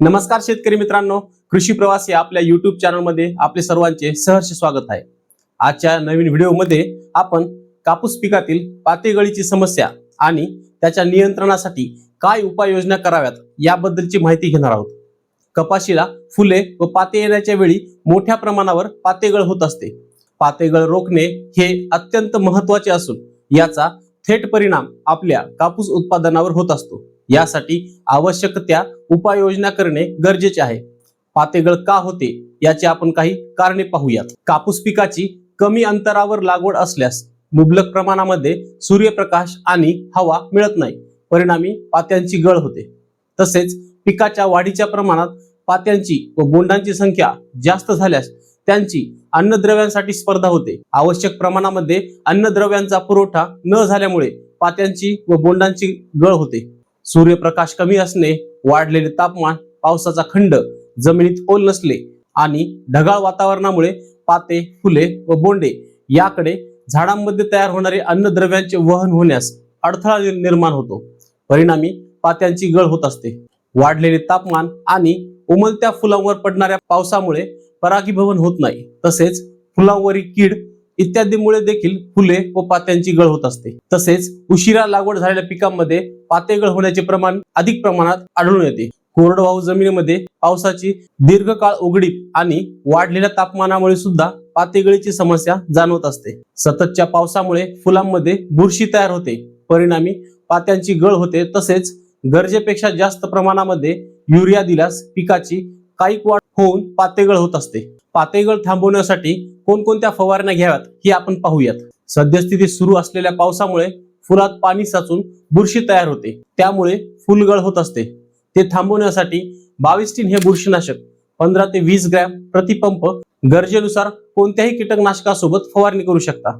नमस्कार शेतकरी मित्रांनो कृषी प्रवास या आपल्या युट्यूब चॅनलमध्ये आपले सर्वांचे सहर्ष स्वागत आहे. आजच्या नवीन व्हिडिओमध्ये आपण कापूस पिकातील पातेगळीची समस्या आणि त्याच्या नियंत्रणासाठी काय उपाययोजना कराव्यात याबद्दलची माहिती घेणार आहोत. कपाशीला फुले व पाते येण्याच्या वेळी मोठ्या प्रमाणावर पातेगळ होत असते. पातेगळ रोखणे हे अत्यंत महत्त्वाचे असून याचा थेट परिणाम आपल्या कापूस उत्पादनावर होत असतो. यासाठी आवश्यक त्या उपाययोजना करणे गरजेचे आहे. पातेगळ का होते याची आपण काही कारणे पाहूयात. कापूस पिकाची कमी अंतरावर लागवड असल्यास मुबलक प्रमाणामध्ये सूर्यप्रकाश आणि हवा मिळत नाही. परिणामी पात्यांची गळ होते. तसेच पिकाच्या वाढीच्या प्रमाणात पात्यांची व बोंडांची संख्या जास्त झाल्यास त्यांची अन्नद्रव्यांसाठी स्पर्धा होते. आवश्यक प्रमाणामध्ये अन्नद्रव्यांचा पुरवठा न झाल्यामुळे पात्यांची व बोंडांची गळ होते. सूर्यप्रकाश कमी असणे वाढलेले तापमान पावसाचा खंड जमिनीत ओल नसले आणि ढगाळ वातावरणामुळे पाते फुले व बोंडे याकडे झाडांमध्ये तयार होणारे अन्नद्रव्यांचे वहन होण्यास अडथळा निर्माण होतो. परिणामी पात्यांची गळ होत असते. वाढलेले तापमान आणि उमलत्या फुलांवर पडणाऱ्या पावसामुळे परागीभवन होत नाही. तसेच फुलांवरील कीड इत्यादीमुळे देखील फुले व पात्यांची गळ होत असते. तसेच उशिरा लागवड झालेल्या पिकांमध्ये पातेगळ होण्याचे प्रमाण अधिक प्रमाणात आढळून येते. कोरडवाहू जमिनीमध्ये पावसाची दीर्घकाळ उघडीप आणि वाढलेल्या तापमानामुळे सुद्धा पातेगळीची समस्या जाणवत असते. सततच्या पावसामुळे फुलांमध्ये बुरशी तयार होते. परिणामी पात्यांची गळ होते. तसेच गरजेपेक्षा जास्त प्रमाणामध्ये युरिया दिल्यास पिकाची काईक वाढ होऊन पातेगळ होत असते. पातळीगळ थांबवण्यासाठी कोणकोणत्या फवारण्या घ्याव्यात हे आपण पाहूयात. सद्यस्थितीत सुरू असलेल्या पावसामुळे फुलात पाणी साचून बुरशी तयार होते. त्यामुळे फुलगळ होत असते. ते थांबवण्यासाठी बावीस टीन हे बुरशीनाशक पंधरा ते वीस ग्रॅम प्रतिपंप गरजेनुसार कोणत्याही कीटकनाशकासोबत फवारणी करू शकता.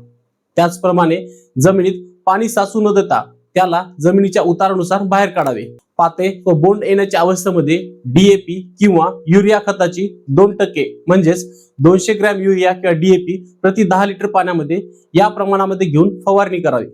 त्याचप्रमाणे जमिनीत पाणी साचू न देता त्याला जमिनीच्या उतारानुसार बाहेर काढावे. पाते व बोंड येण्याच्या अवस्थेमध्ये डीएपी किंवा युरिया खताची दोन टक्के म्हणजेच दोनशे ग्रॅम युरिया किंवा डीएपी प्रति दहा लिटर पाण्यामध्ये या प्रमाणामध्ये घेऊन फवारणी करावी.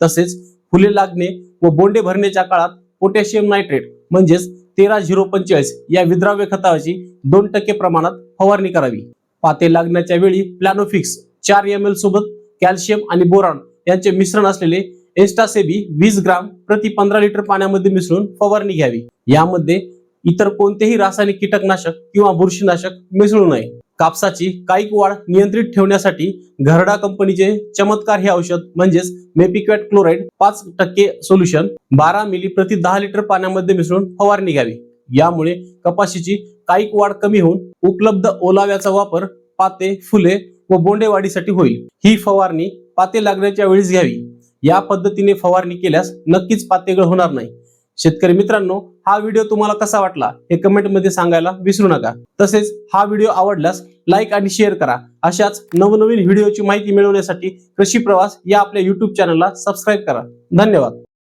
तसेच फुले लागणे व बोंडे भरण्याच्या काळात पोटॅशियम नायट्रेट म्हणजेच तेरा झिरो पंचेचाळीस या विद्राव्य खताची दोन टक्के प्रमाणात फवारणी करावी. पाते लागण्याच्या वेळी प्लॅनोफिक्स चार एम एल सोबत कॅल्शियम आणि बोरान यांचे मिश्रण असलेले एस्टासेबी वीस ग्राम प्रति पंधरा लिटर पाण्यामध्ये मिसळून फवारणी घ्यावी. यामध्ये इतर कोणतेही रासायनिक कीटकनाशक किंवा बुरशीनाशक मिसळू नये. कापसाची काईक वाढ नियंत्रित ठेवण्यासाठी घरडा कंपनीचे चमत्कार हे औषध म्हणजेच मेपिक्वेट क्लोराईड पाच टक्के सोल्युशन बारा मिली प्रति दहा लिटर पाण्यामध्ये मिसळून फवारणी घ्यावी. यामुळे कपाशीची काईक वाढ कमी होऊन उपलब्ध ओलाव्याचा वापर पाते फुले व बोंडेवाढीसाठी होईल. ही फवारणी पाते लागण्याच्या वेळीच घ्यावी. या पद्धतीने फवारणी केल्यास नक्कीच पातेगळ होणार नाही. शेतकरी मित्रांनो हा व्हिडिओ तुम्हाला कसा वाटला हे कमेंटमध्ये सांगायला विसरू नका. तसेच हा व्हिडिओ आवडल्यास लाईक आणि शेअर करा. अशाच नवनवीन व्हिडिओची माहिती मिळवण्यासाठी कृषी प्रवास या आपल्या युट्यूब चॅनलला सबस्क्राईब करा. धन्यवाद.